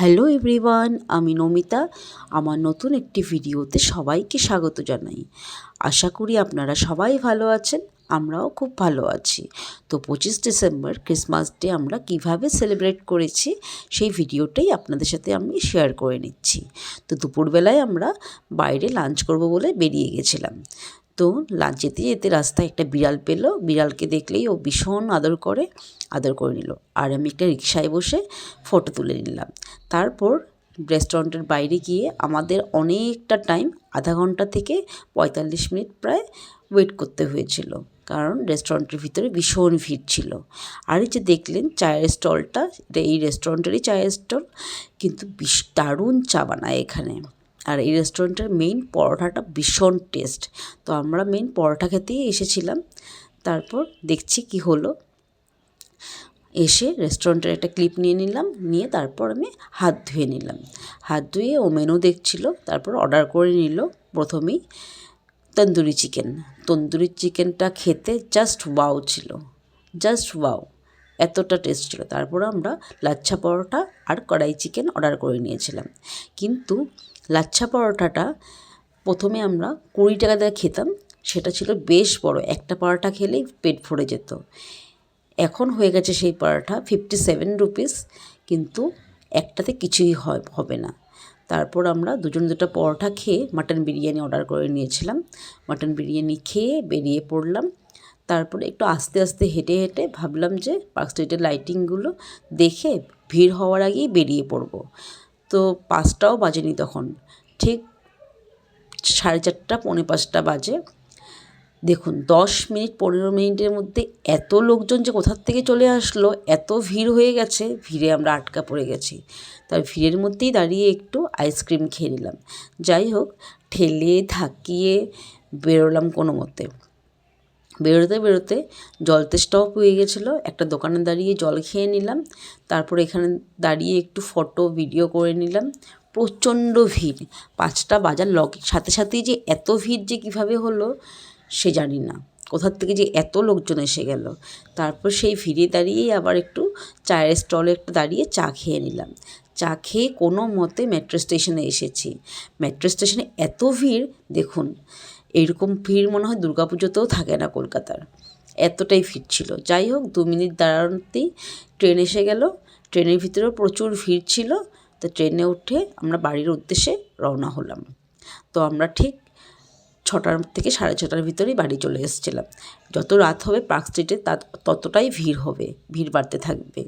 Hello everyone, আমি নমিতা। আমার নতুন একটি ভিডিওতে সবাইকে স্বাগত জানাই। আশা করি আপনারা সবাই ভালো আছেন, আমরাও খুব ভালো আছি। তো পঁচিশ ডিসেম্বর, ক্রিসমাস ডে আমরা কীভাবে সেলিব্রেট করেছি, সেই ভিডিওটাই আপনাদের সাথে আমি শেয়ার করে নিচ্ছি। তো দুপুরবেলায় আমরা বাইরে লাঞ্চ করব বলে বেরিয়ে গেছিলাম। তো যেতে যেতে রাস্তায় একটা বিড়াল পেল। বিড়ালকে দেখলেই ও ভীষণ আদর করে আদর করে নিল। আর আমি একটা রিক্সায় বসে ফটো তুলে নিলাম। তারপর রেস্টুরেন্টের বাইরে গিয়ে আমাদের অনেকটা টাইম আধা ঘণ্টা থেকে পঁয়তাল্লিশ মিনিট প্রায় ওয়েট করতে হয়েছিল। কারণ রেস্টুরেন্টের ভিতরে ভীষণ ভিড় ছিল। আর এই যে দেখলেন চায়ের স্টলটা এই রেস্টুরেন্টেরই চায়ের স্টল কিন্তু দারুণ চা বানায় এখানে। আর এই রেস্টুরেন্টের মেইন পরোটাটা ভীষণ টেস্ট তো আমরা মেইন পরোটা খেতেই এসেছিলাম। তারপর দেখছি কি হলো। এসে রেস্টুরেন্টের একটা ক্লিপ নিয়ে নিলাম। নিয়ে তারপর আমি হাত ধুয়ে নিলাম। হাত ধুয়ে ও মেনু দেখছিল। তারপর অর্ডার করে নিল প্রথমেই তন্দুরি চিকেন তন্দুরি চিকেনটা খেতে জাস্ট ওয়াও ছিল। জাস্ট ওয়াও এতটা টেস্ট ছিল। তারপর আমরা লাচ্ছা পরোটা আর কড়াই চিকেন অর্ডার করে নিয়েছিলাম। কিন্তু লাচ্ছা পরোটাটা প্রথমে আমরা কুড়ি টাকা দিয়ে খেতাম, সেটা ছিল বেশ বড়। একটা পরোটা খেলেই পেট ভরে যেত। এখন হয়ে গেছে সেই পরোটা ফিফটি সেভেন রুপিস কিন্তু একটাতে কিছুই হয়, হবে না। তারপর আমরা দুজন দুটো পরোটা খেয়ে মাটন বিরিয়ানি অর্ডার করে নিয়েছিলাম। মাটন বিরিয়ানি খেয়ে বেরিয়ে পড়লাম। তারপরে একটু আস্তে আস্তে হেঁটে হেঁটে ভাবলাম যে পার্ক স্ট্রিটের লাইটিংগুলো দেখে ভিড় হওয়ার আগেই বেরিয়ে পড়ব। তো পাঁচটাও বাজেনি তখন। ঠিক সাড়ে চারটা, পৌনে পাঁচটা বাজে। দেখুন, দশ মিনিট, পনেরো মিনিটের মধ্যে এত লোকজন যে কোথার থেকে চলে আসলো, এত ভিড় হয়ে গেছে, ভিড়ে আমরা আটকা পড়ে গেছি। তার ভিড়ের মধ্যেই দাঁড়িয়ে একটু আইসক্রিম খেয়ে নিলাম। যাই হোক, ঠেলে থাকিয়ে বেরোলাম কোনো মতে। বেরোতে বেরোতে জল তেষ্টাও পেয়ে গেছিল। একটা দোকানে দাঁড়িয়ে জল খেয়ে নিলাম। তারপর এখানে দাঁড়িয়ে একটু ফটো ভিডিও করে নিলাম। প্রচণ্ড ভিড়। পাঁচটা বাজার লগ সাথে সাথেই যে এত ভিড় যে কীভাবে হলো সে জানি না। কোথার থেকে যে এত লোকজন এসে গেল। তারপর সেই ভিড়ে দাঁড়িয়েই আবার একটু চায়ের স্টলে একটু দাঁড়িয়ে চা খেয়ে নিলাম। চা খেয়ে কোনো মতে মেট্রো স্টেশনে এসেছি। মেট্রো স্টেশনে এত ভিড়, দেখুন এইরকম ভিড় মনে হয় দুর্গাপুজোতেও থাকে না কলকাতার। এতটাই ভিড় ছিল। যাই হোক, দু মিনিট দাঁড়ানোতেই ট্রেন এসে গেল। ট্রেনের ভিতরেও প্রচুর ভিড় ছিল। তো ট্রেনে উঠে আমরা বাড়ির উদ্দেশ্যে রওনা হলাম। তো আমরা ঠিক ছটার থেকে সাড়ে ছটার ভিতরেই বাড়ি চলে এসেছিলাম। যত রাত হবে পার্ক স্ট্রিটে তা ততটাই ভিড় হবে, ভিড় বাড়তে থাকবে।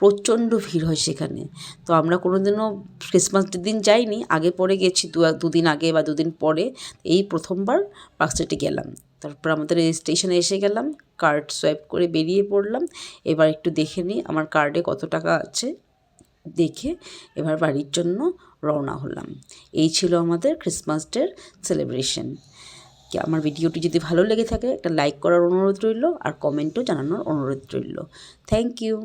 প্রচণ্ড ভিড় হয় সেখানে। তো আমরা কোনো দিনও ক্রিসমাস দিন যাইনি, আগে পরে গেছি, দু দুদিন আগে বা দুদিন পরে এই প্রথমবার পার্ক স্ট্রিটে গেলাম। তারপর আমাদের স্টেশনে এসে গেলাম, কার্ড সোয়াইপ করে বেরিয়ে পড়লাম। এবার একটু দেখে নিই আমার কার্ডে কত টাকা আছে। দেখে এবার বাড়ির জন্য রওনা হলাম। এই ছিল আমাদের ক্রিসমাস ডের সেলিব্রেশন আমার ভিডিওটি যদি ভালো লেগে থাকে, একটা লাইক করার অনুরোধ রইল, আর কমেন্টও জানানোর অনুরোধ রইল। Thank you